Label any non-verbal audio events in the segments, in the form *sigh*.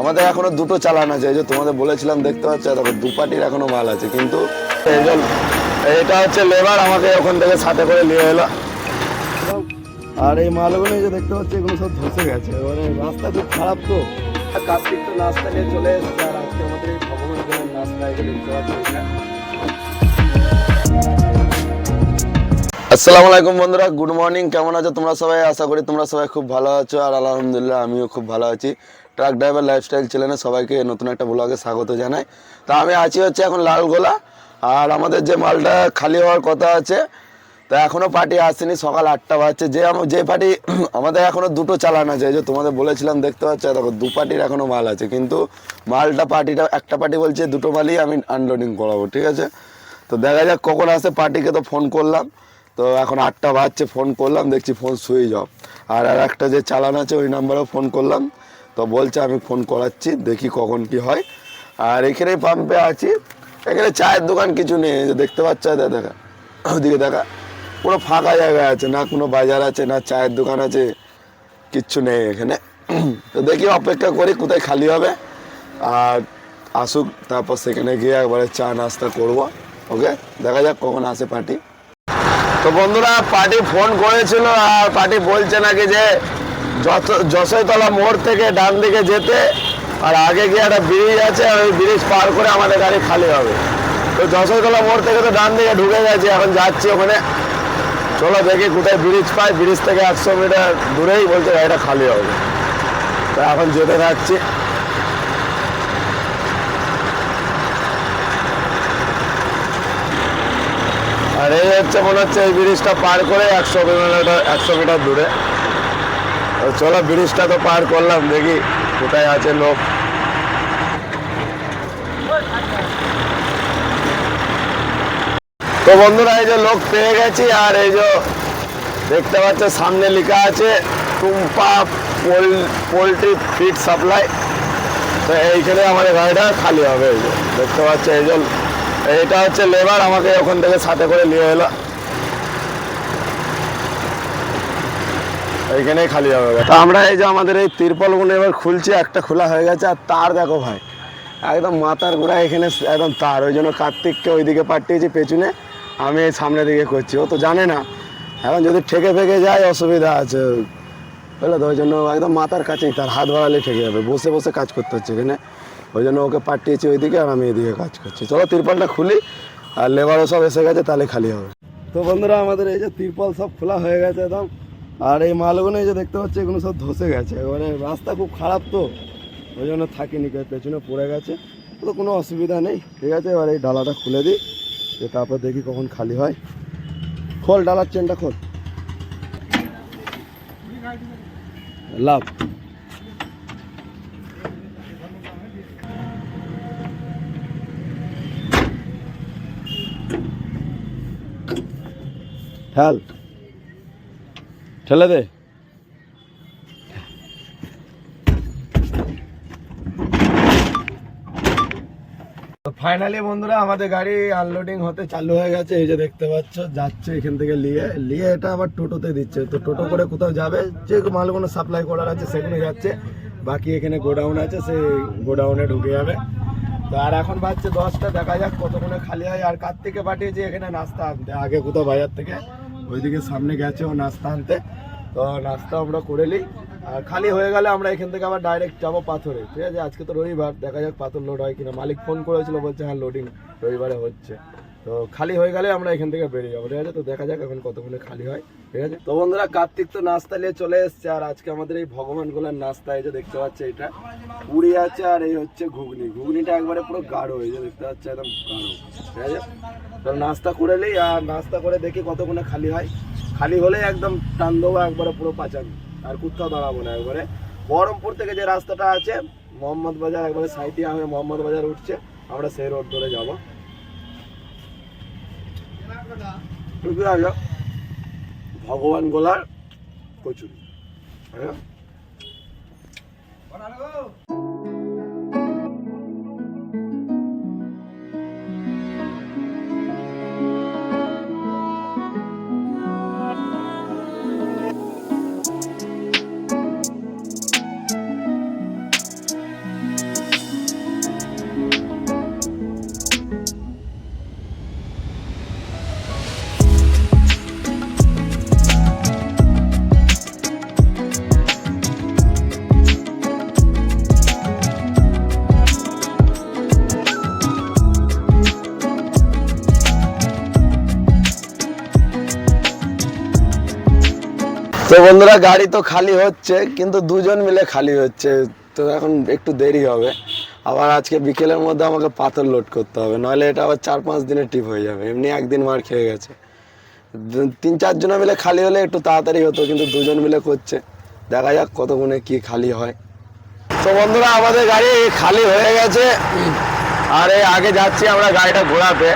আমাদের এখনও দুটো চালান আছে, এই যে তোমাদের বলেছিলাম দেখতে পাচ্ছ দেখো দু পাটির এখনও মাল আছে, কিন্তু এটা হচ্ছে লেবার আমাকে ওখান থেকে সাথে করে নিয়ে এলো আর এই মালগুলো যে দেখতে পাচ্ছি, এগুলো সব ধসে গেছে এবারে রাস্তা খুব খারাপ তো কার্তিক তো নাস্তা নিয়ে চলে এসেছে, আর আজকে আমাদের ভগবান নাস্তা এটা। আসসালামু আলাইকুম বন্ধুরা, গুড মর্নিং, কেমন আছো তোমরা সবাই? আশা করি তোমরা সবাই খুব ভালো আছো, আর আলহামদুলিল্লাহ আমিও খুব ভালো আছি। ট্রাক ড্রাইভার লাইফস্টাইল চ্যানেলে সবাইকে নতুন একটা ব্লগে স্বাগত জানাই। তা আমি আছি হচ্ছে এখন লালগোলা, আর আমাদের যে মালটা খালি হওয়ার কথা আছে, তা এখনও পার্টি আসেনি, সকাল আটটা বাজছে। যে আম- যে পার্টি *clears throat* আমাদের এখনও দুটো চালান আছে যে তোমাদের বলেছিলাম, দেখতে পাচ্ছ? দেখো, দু পার্টির এখনও মাল আছে, কিন্তু মালটা পার্টিটা একটা পার্টি বলছে দুটো মালই আমি আনলোডিং করাবো, ঠিক আছে? তো দেখা যাক কখন আসে পার্টিকে তো ফোন করলাম। তো এখন আটটা বাজছে ফোন করলাম, দেখছি ফোন সুইচ অফ আর আর একটা যে চালান আছে, ওই নাম্বারেও ফোন করলাম। তো বলছে, আমি ফোন করাচ্ছি, দেখি কখন কি হয়। আর এখানে পাম্পে আছি। এখানে চায়ের দোকান কিছু নেই যে দেখতে পাচ্ছ দেখা, ওদিকে দেখা, পুরো ফাঁকা জায়গা আছে, না কোনো বাজার আছে, না চায়ের দোকান আছে, কিচ্ছু নেই এখানে। তো দেখি অপেক্ষা করি, কোথায় খালি হবে। আর আসুক, তারপর সেখানে গিয়ে একবারে চা নাস্তা করব, ওকে? দেখা যাক কখন আসে পার্টি তো বন্ধুরা, পার্টি ফোন করেছিল আর পার্টি বলছে নাকি যে যশোরতলা মোড় থেকে ডান দিকে যেতে আর আগে গিয়ে একটা ব্রিজ আছে আর ওই ব্রিজ পার করে আমাদের গাড়ি খালি হবে। তো যশোরতলা মোড় থেকে তো ডান দিকে ঢুকে গেছে, এখন যাচ্ছি ওখানে। চলো দেখি কোথায় ব্রিজ পাই। ব্রিজ থেকে একশো মিটার দূরেই বলছে গাড়িটা খালি হবে। তো এখন যেতে থাকছি। আর এই হচ্ছে মনে হচ্ছে এই ব্রিজটা পার করে একশো মিটার একশো মিটার দূরে। চলো ব্রিজটা তো পার করলাম, দেখি কোথায় আছে লোক। তো বন্ধুরা, এই যে লোক পেয়ে গেছি, আর এই যে দেখতে পাচ্ছ সামনে লেখা আছে, টুম্পা পোলট্রি ফিড সাপ্লাই। তো এইখানে আমাদের গাড়িটা খালি হবে, এই যে দেখতে পাচ্ছ এই যে এইটা হচ্ছে লেবার আমাকে ওখান থেকে সাথে করে নিয়ে এলো। এইখানেই খালি হবে তো আমরা এই যে আমাদের এই তিরপলগুলো এবার খুলছি, একটা খোলা হয়ে গেছে, আর তার দেখো ভাই, একদম মাথার গোড়া এখানে একদম তার। ওই জন্য কার্তিককে ওইদিকে পাঠিয়েছি পেছনে, আমি এই সামনের দিকে করছি। ও তো জানে না, এখন যদি ঠেকে ফেকে যায়, অসুবিধা আছে। বুঝলো তো? ওই জন্য একদম মাথার কাছেই, তার হাত বাড়ালে ঠেকে যাবে। বসে বসে কাজ করতে হচ্ছে এখানে। ওই জন্য ওকে পাঠিয়েছি ওইদিকে আর আমি এদিকে কাজ করছি। চলো তিরপলটা খুলি, আর লেবারও সব এসে গেছে, তাহলে খালি হবে। তো বন্ধুরা, আমাদের এই যে তিরপল সব খোলা হয়ে গেছে একদম। আর এই মালগুলো এই যে দেখতে পাচ্ছি, এগুলো সব ধসে গেছে। এবারে রাস্তা খুব খারাপ তো, ওই জন্য থাকিনি পেছনে পড়ে গেছে। তো কোনো অসুবিধা নেই, ঠিক আছে? এবার এই ডালাটা খুলে দিই যে তারপর দেখি কখন খালি হয়। খোল, ডালার চেনটা খোল। লাভ। ঠেল। ঠেলে দে। ফাইনালি বন্ধুরা, আমাদের গাড়ি আনলোডিং হতে চালু হয়ে গেছে। এই যে দেখতে পাচ্ছ, যাচ্ছে এখান থেকে নিয়ে নিয়ে এটা আবার টোটোতে দিচ্ছে। তো টোটো করে কোথাও যাবে, যে মালগুলো সাপ্লাই করার আছে সেগুলো যাচ্ছে। বাকি এখানে গোডাউন আছে, সেই গোডাউনে ঢুকে যাবে। তো আর এখন বাজছে দশটা, দেখা যাক কতক্ষণে খালি হয় আর কার থেকে পাঠিয়েছি, এখানে নাস্তা আনতে, আগে কোথাও বাজার থেকে, ওইদিকে সামনে গেছে ও নাস্তা আনতে। তো নাস্তা আমরা করে নিই, আর খালি হয়ে গেলে আমরা এখান থেকে আবার ডাইরেক্ট যাব পাথরে, ঠিক আছে? আজকে তো রবিবার, দেখা যাক পাথর লোড হয় কিনা। মালিক ফোন করেছিল, বলছে হ্যাঁ লোডিং রবিবারে হচ্ছে। তো খালি হয়ে গেলে আমরা এখান থেকে বেরিয়ে যাব। ঠিক আছে? তো দেখা যাক এখন কতক্ষণে খালি হয়। ঠিক আছে? তো বন্ধুরা, কার্তিক তো নাস্তা নিয়ে চলে এসছে, আর আজকে আমাদের এই ভগবানগুলোর নাস্তা, এই যে দেখতে পাচ্ছে এটা, পুরি আছে, আর এই হচ্ছে ঘুগনি। ঘুগনিটা একবারে পুরো গাঢ়, এই যে দেখতে পাচ্ছে একদম গাঢ়। ঠিক আছে? তো নাস্তা করে নিই, আর নাস্তা করে দেখি কতক্ষণে খালি হয়। খালি হলে একদম টান দেবো, একবারে পুরো পাচামি আর কোথাও দাঁড়াবো না একবারে। বহরমপুর থেকে যে রাস্তাটা আছে, মোহাম্মদ বাজার, একবারে সাইটিয়া হয়ে মোহাম্মদ বাজার উঠছে। আমরা সেই রোড ধরে যাব। ভগবান গোলার কচুরি। হ্যাঁ? তো বন্ধুরা, গাড়ি তো খালি হচ্ছে, কিন্তু দুজন মিলে খালি হচ্ছে, তো এখন একটু দেরি হবে। আবার আজকে বিকেলের মধ্যে আমাকে পাথর লোড করতে হবে, নাহলে এটা আবার চার পাঁচ দিনের ট্রিপ হয়ে যাবে, এমনি একদিন মার খেয়ে গেছে। তিন চারজন মিলে খালি হলে একটু তাড়াতাড়ি হতো, কিন্তু দুজন মিলে করছে। দেখা যাক কতক্ষণে কি খালি হয়। তো বন্ধুরা, আমাদের গাড়ি খালি হয়ে গেছে। আর এই আগে যাচ্ছি আমরা গাড়িটা ঘোরাতে।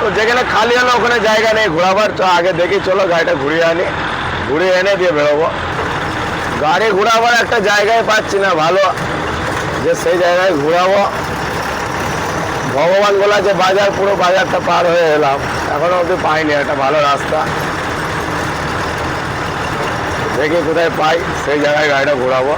তো যেখানে খালি হলো, ওখানে জায়গা নেই, ঘোরাবার তো আগে দেখি, চলো গাড়িটা ঘুরিয়ে আনি। ঘুরিয়ে এনে দিয়ে বেরোবো। গাড়ি ঘোরাবার একটা জায়গায় পাচ্ছি না, ভালো। যে সেই জায়গায় ঘোরাবো। ভগবান বলা যে বাজার, পুরো বাজারটা পার হয়ে এলাম। এখনও অবধি পাইনি, একটা ভালো রাস্তা। দেখি কোথায় পাই, সেই জায়গায় গাড়িটা ঘোরাবো।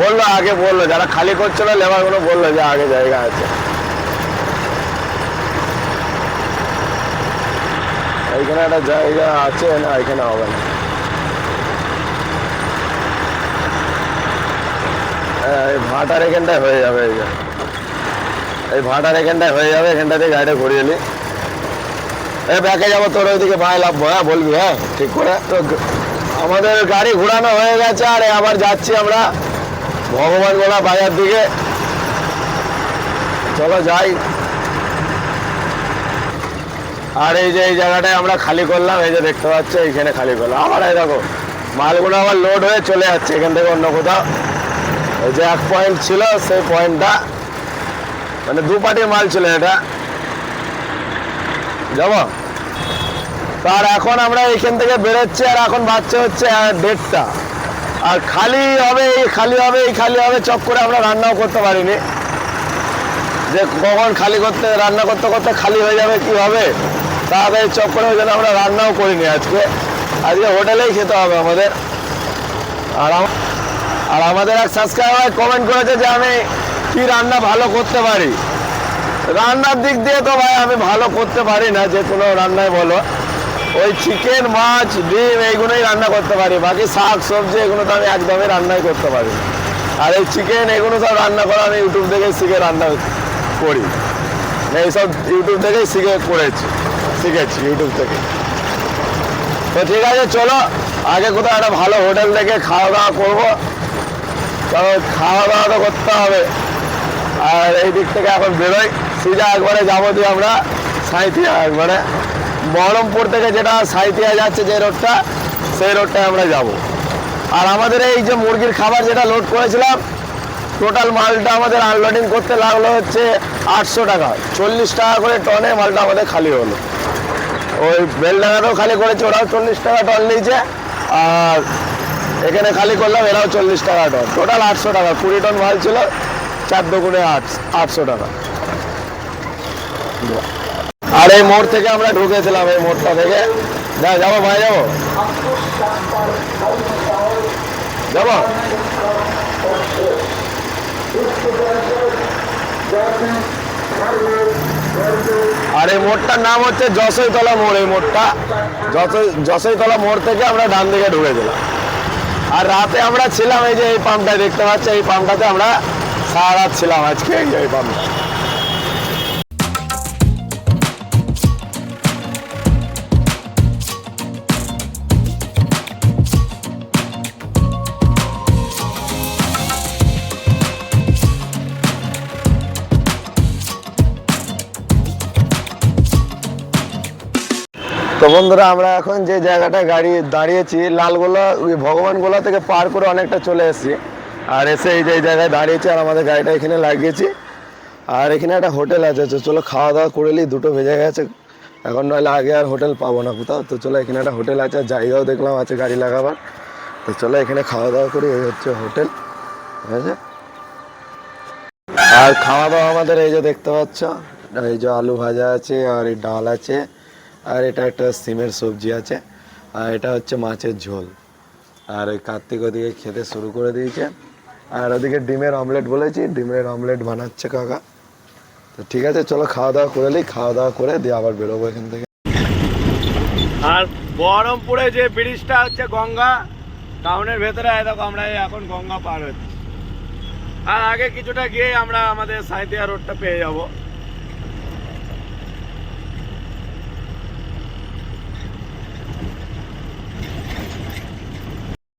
বলল, আগে বলল, যারা খালি করছিল লেবারগুলো বলল যে আগে জায়গা আছে। এইখানে একটা জায়গা আছে না এখানে হবে না হ্যাঁ, এই ভাটার এখানটায় হয়ে যাবে, এই। এই ভাটার এখানটায় হয়ে যাবে এখানটাতে গাড়িটা ঘুরিয়ে নি। এই ব্যাকে যাব, তোর ওইদিকে ভাই লাভবো হ্যাঁ বলবি হ্যাঁ ঠিক করে। তো আমাদের গাড়ি ঘোরানো হয়ে গেছে, আর আবার যাচ্ছি আমরা ভগবান গোলা বাজার দিকে। চলো যাই। আর এই যে, এই জায়গাটায় আমরা খালি করলাম, এই যে দেখতে পাচ্ছ, এইখানে খালি করলাম। আবার এই দেখো, মালগুলো আবার লোড হয়ে চলে যাচ্ছে, এখান থেকে অন্য কোথাও। ওই যে এক পয়েন্ট ছিল, সেই পয়েন্টটা মানে দু পাটির মাল ছিল এটা। যাব? আর এখন আমরা এখান থেকে বেরোচ্ছি, আর এখন বাচ্চা হচ্ছে দেড়টা। আর খালি হবে এই, খালি হবে এই, খালি হবে, চক করে আমরা রান্নাও করতে পারিনি। যে কখন খালি করতে, রান্না করতে করতে খালি হয়ে যাবে, কি হবে? তাড়াতাড়ি চক করে ওই জন্য আমরা রান্নাও করিনি আজকে। আজকে হোটেলেই খেতে হবে আমাদের। আর আর আমাদের এক সাবস্ক্রাইবার কমেন্ট করেছে যে আমি কি রান্না ভালো করতে পারি? রান্নার দিক দিয়ে তো ভাই আমি ভালো করতে পারি না, যে কোনো রান্নায় বলো। ওই চিকেন মাছ, ডিম, এইগুলোই রান্না করতে পারি। বাকি শাক, সবজি, এগুলো তো আমি একদমই রান্নাই করতে পারি আর এই চিকেন এগুলো সব রান্না করা আমি ইউটিউব থেকে শিখে রান্না করি। এইসব ইউটিউব থেকেই শিখে করেছি, শিখেছি ইউটিউব থেকে। তো ঠিক আছে, চলো, আগে কোথাও একটা ভালো হোটেল দেখে খাওয়া দাওয়া করব। কারণ খাওয়া দাওয়া তো করতে হবে। আর এই দিক থেকে এখন বেরোই। সিধা একবারে যাব দিয়ে আমরা সাঁইথিয়া একবারে। বহরমপুর থেকে যেটা সাঁইথিয়া যাচ্ছে যে রোডটা, সেই রোডটায় আমরা যাব। আর আমাদের এই যে মুরগির খাবার যেটা লোড করেছিলাম টোটাল মালটা আমাদের আনলোডিং করতে লাগল হচ্ছে আটশো টাকা। চল্লিশ টাকা করে টনে মালটা আমাদের খালি হলো। ওই বেলডাঙ্গাতেও খালি করেছে, ওরাও চল্লিশ টাকা টন নিয়েছে। আর এখানে খালি করলাম, এরাও চল্লিশ টাকা টন টোটাল আটশো টাকা, কুড়ি টন মাল ছিল, চার দোগুণে আট, আটশো টাকা। আর এই মোড় থেকে আমরা ঢুকেছিলাম, এই মোড়টা থেকে। যা যাব, ভাই, যাব। যাব? আর এই মোড়টার নাম হচ্ছে যশোইতলা মোড়, এই মোড়টা। যশোই যশোইতলা মোড় থেকে আমরা ডান দিকে ঢুকেছিলাম। আর রাতে আমরা ছিলাম এই যে এই পাম্পটা, দেখতে পাচ্ছি এই পাম্পটাতে আমরা সারা রাত ছিলাম আজকে এই পাম্পটা তো বন্ধুরা, আমরা এখন যে জায়গাটায় গাড়ি দাঁড়িয়েছি, লালগোলা, ওই ভগবানগোলা থেকে পার করে অনেকটা চলে এসেছি। আর এসে এই যে এই জায়গায় দাঁড়িয়েছি আর আমাদের গাড়িটা এখানে লাগিয়েছি। আর এখানে একটা হোটেল আছে, তো চলো খাওয়া দাওয়া করে নিই, দুটো ভেজে গেছে। এখন নইলে আগে আর হোটেল পাবো না কোথাও। তো চলো এখানে একটা হোটেল আছে, জায়গাও দেখলাম আছে গাড়ি লাগাবার। তো চলো এখানে খাওয়া দাওয়া করি, এই হচ্ছে হোটেল, ঠিক আছে? আর খাওয়া দাওয়া আমাদের এই যে দেখতে পাচ্ছ, এই যে আলু ভাজা আছে, আর এই ডাল আছে। আর এটা একটা সিমের সবজি আছে, আর এটা হচ্ছে মাছের ঝোল। আর ওই কার্তিক ওদিকে খেতে শুরু করে দিয়েছে। আর ওদিকে ডিমের অমলেট বলেছি, ডিমের অমলেট বানাচ্ছে কাকা। তো ঠিক আছে, চলো খাওয়া দাওয়া করে নিই, খাওয়া দাওয়া করে দিয়ে আবার বেরোবো এখান থেকে। আর বহরমপুরে যে ব্রিজটা হচ্ছে গঙ্গা, টাউনের ভেতরে দেখো আমরা এখন গঙ্গা পার হচ্ছি। আর আগে কিছুটা গিয়ে আমরা আমাদের সাঁইতিয়া রোডটা পেয়ে যাব।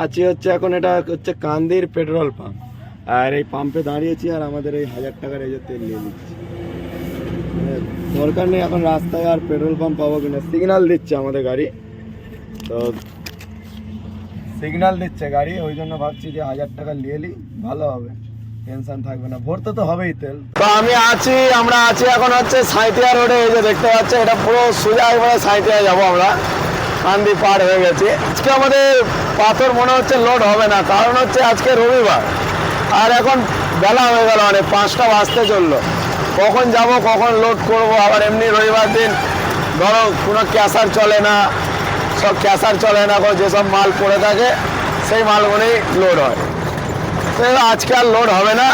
আছি হচ্ছে এখন এটা হচ্ছে কান্দির পেট্রোল পাম্প। আর এই পাম্পে দাঁড়িয়েছি আর আমাদের এই হাজার টাকার এই যে তেল নিয়ে নিচ্ছি। দরকার নেই, এখন রাস্তায় আর পেট্রোল পাম্প পাবো কিনা। সিগনাল দিচ্ছে আমাদের গাড়ি। তো সিগনাল দিচ্ছে গাড়ি, ওই জন্য ভাবছি যে হাজার টাকা নিয়ে নিই, ভালো হবে। টেনশন থাকবে না। ভরতে তো হবেই তেল। তো আমি আছি, আমরা আছি এখন হচ্ছে সাঁইতিয়া রোডে, এই যে দেখতে পাচ্ছি এটা পুরো সোজা একবারে সাঁইতিয়া যাব আমরা। কান্দি পার হয়ে গেছে। আজকে আমাদের পাথর মনে হচ্ছে লোড হবে না, কারণ হচ্ছে আজকে রবিবার। আর এখন বেলা হয়ে গেল মানে পাঁচটা বাজতে চলল। কখন যাব, কখন লোড করব, আবার এমনি রবিবার দিন ধরো কোনো ক্যাশার চলে না, সব ক্যাশার চলে না যেসব মাল পড়ে থাকে, সেই মালগুলোই লোড হয়। তো আজকে আর লোড হবে না।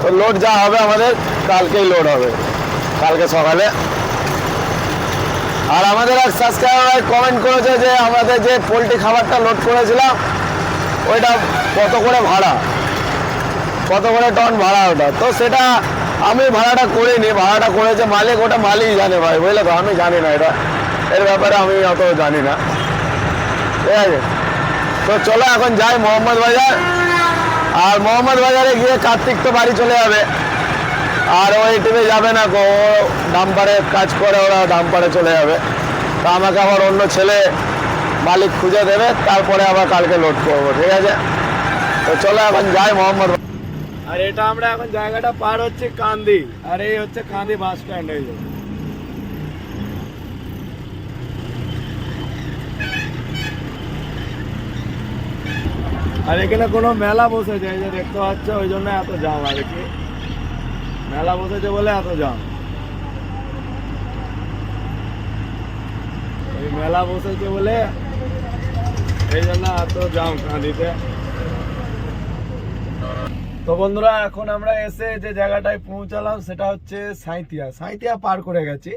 তো লোড যা হবে আমাদের, কালকেই লোড হবে। কালকে সকালে আর আমাদের এক সাবস্ক্রাইবার কমেন্ট করেছে যে আমাদের যে পোলট্রি খাবারটা লোড করেছিলাম, ওইটা কত করে ভাড়া? কত করে টন ভাড়া ওটা? তো সেটা আমি ভাড়াটা করিনি, ভাড়াটা করেছে মালিক, ওটা মালিক জানে ভাই, বুঝলে তো? আমি জানি না এটা। এর ব্যাপারে আমি অত জানি না। ঠিক আছে? তো চলো এখন যাই মোহাম্মদ বাজার। আর মোহাম্মদ বাজারে গিয়ে কার্তিক তো বাড়ি চলে যাবে। আর ওই টিমে যাবে না গো ডাম্পারে কাজ করে, ওরা ডাম্পারে চলে যাবে। তা আমাকে আবার অন্য ছেলে মালিক খুঁজে দেবে, তারপরে আবার কালকে লোড করব, ঠিক আছে? তো চলো এখন যাই মোহাম্মদ আর এটা আমরা এখন জায়গাটা পার হচ্ছে কান্দি, আর এই হচ্ছে কান্দি বাস স্ট্যান্ড এই। আর এখানে কোনো মেলা বসেছে, এই যে দেখতে পাচ্ছ, ওই জন্য এত জাম আর কি। মেলা বসেছে বলে এত জাম। এই মেলা বসেছে বলে এই জন্য এত জাম কাঁদিতে তো বন্ধুরা, এখন আমরা এসে যে জায়গাটায় পৌঁছালাম, সেটা হচ্ছে সাঁইতিয়া সাঁইতিয়া পার করে গেছি।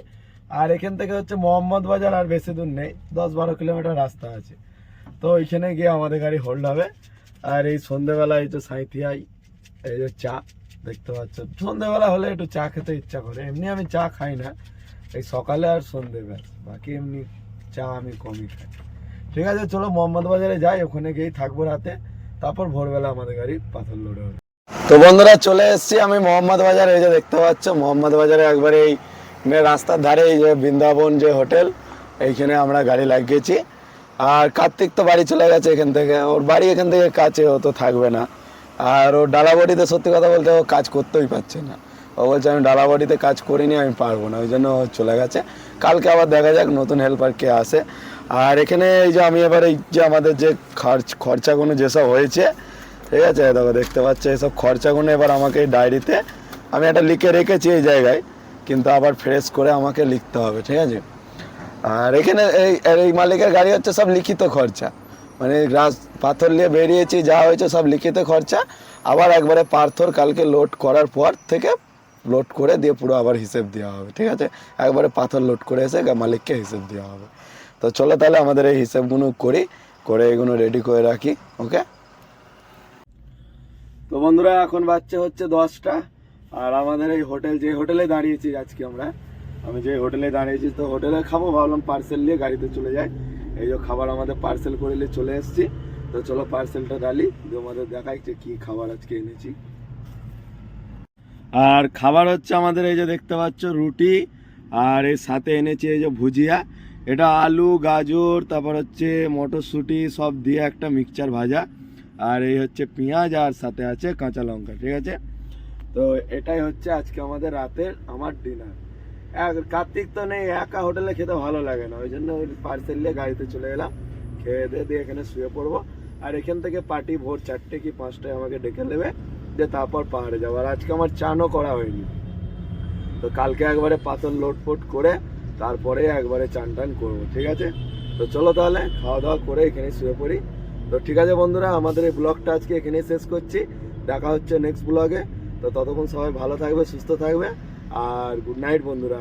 আর এখান থেকে হচ্ছে মোহাম্মদ বাজার আর বেশি দূর নেই দশ বারো কিলোমিটার রাস্তা আছে। তো ওইখানে গিয়ে আমাদের গাড়ি হোল্ড হবে। আর এই সন্ধেবেলায় যে সাঁইতিয়ায় এই যে চা দেখতে পাচ্ছ। সন্ধেবেলা হলে একটু চা খেতে ইচ্ছা করে। এমনি আমি চা খাই না। এই সকালে আর সন্ধেবেলা বাকি এমনি চা আমি কমই খাই। ঠিক আছে, চলো মোহাম্মদ বাজারে যাই। ওখানে গিয়েই থাকব রাতে। তারপর ভোরবেলা আমাদের গাড়ি পাথর লোড হবে। তো বন্ধুরা, চলে এসেছি আমি মোহাম্মদ বাজারে। এই যে দেখতে পাচ্ছ, মোহাম্মদ বাজারে একবারে এই রাস্তার ধারে এই যে বৃন্দাবন যে হোটেল, এইখানে আমরা গাড়ি লাগিয়েছি। আর কার্তিক তো বাড়ি চলে গেছে এখান থেকে। ওর বাড়ি এখান থেকে কাছে ও তো থাকবে না। আর ও ডালাবাড়িতে সত্যি কথা বলতে ও কাজ করতেই পারছে না। ও বলছে, আমি ডালাবাড়িতে কাজ করিনি, আমি পারব না। ওই জন্য ও চলে গেছে। কালকে আবার দেখা যাক, নতুন হেল্পার কে আসে। আর এখানে এই যে আমি এবার এই যে আমাদের যে খরচ খরচাগুলো যেসব হয়েছে, ঠিক আছে, দেখো, দেখতে পাচ্ছ, এসব খরচাগুলো এবার আমাকে এই ডায়েরিতে, আমি একটা লিখে রেখেছি এই জায়গায়, কিন্তু আবার ফ্রেশ করে আমাকে লিখতে হবে, ঠিক আছে? আর এখানে এই এই মালিকের গাড়ি হচ্ছে সব লিখিত খরচা। মানে রাস পাথর নিয়ে বেরিয়েছি, যা হয়েছে সব লিখিত খরচা। আবার একবারে পাথর কালকে লোড করার পর থেকে লোড করে দিয়ে পুরো আবার হিসেব দেওয়া হবে, ঠিক আছে? একবারে পাথর লোড করে এসে মালিককে হিসেব দেওয়া হবে। তো চলো তাহলে আমাদের এই হিসেবগুলো করি, করে এগুলো রেডি করে রাখি ওকে তো বন্ধুরা, এখন বাচ্চা হচ্ছে দশটা, আর আমাদের এই হোটেল, যে হোটেলে দাঁড়িয়েছি আজকে আমরা, আমি যে হোটেলে দাঁড়িয়েছি তো হোটেলে খাব, ভাবলাম পার্সেল নিয়ে গাড়িতে চলে যাই। এই যে খাবার আমাদের পার্সেল করে নিয়ে চলে এসেছি। তো চলো পার্সেলটা ডালি দিয়ে আমাদের দেখাই যে কি খাবার আজকে এনেছি। আর খাবার হচ্ছে আমাদের এই যে দেখতে পাচ্ছ, রুটি, আর এর সাথে এনেছি এই যে ভুজিয়া। এটা আলু, গাজর, তারপর হচ্ছে মটরশুঁটি, সব দিয়ে একটা মিক্সচার ভাজা। আর এই হচ্ছে পেঁয়াজ, আর সাথে আছে কাঁচা লঙ্কা, ঠিক আছে? তো এটাই হচ্ছে আজকে আমাদের রাতের, আমার ডিনার কার্তিক তো নেই, একা হোটেলে খেতে ভালো লাগে না। ওই জন্য ওই পার্সেল নিয়ে গাড়িতে চলে এলাম। খেয়ে দিয়ে দিয়ে এখানে শুয়ে পড়ব। আর এখান থেকে পার্টি ভোর চারটে কি পাঁচটায় আমাকে ডেকে নেবে যে তারপর পাহাড়ে যাব। আর আজকে আমার চানও করা হয়নি। তো কালকে একবারে পাথর লোড ফোট করে তারপরে একবারে চান টান করব, ঠিক আছে? তো চলো তাহলে, খাওয়া দাওয়া করে এখানে শুয়ে পড়ি। তো ঠিক আছে বন্ধুরা, আমাদের এই ব্লগটা আজকে এখানেই শেষ করছি। দেখা হচ্ছে নেক্সট ব্লগে তো ততক্ষণ সবাই ভালো থাকবে, সুস্থ থাকবে। আর গুড নাইট বন্ধুরা।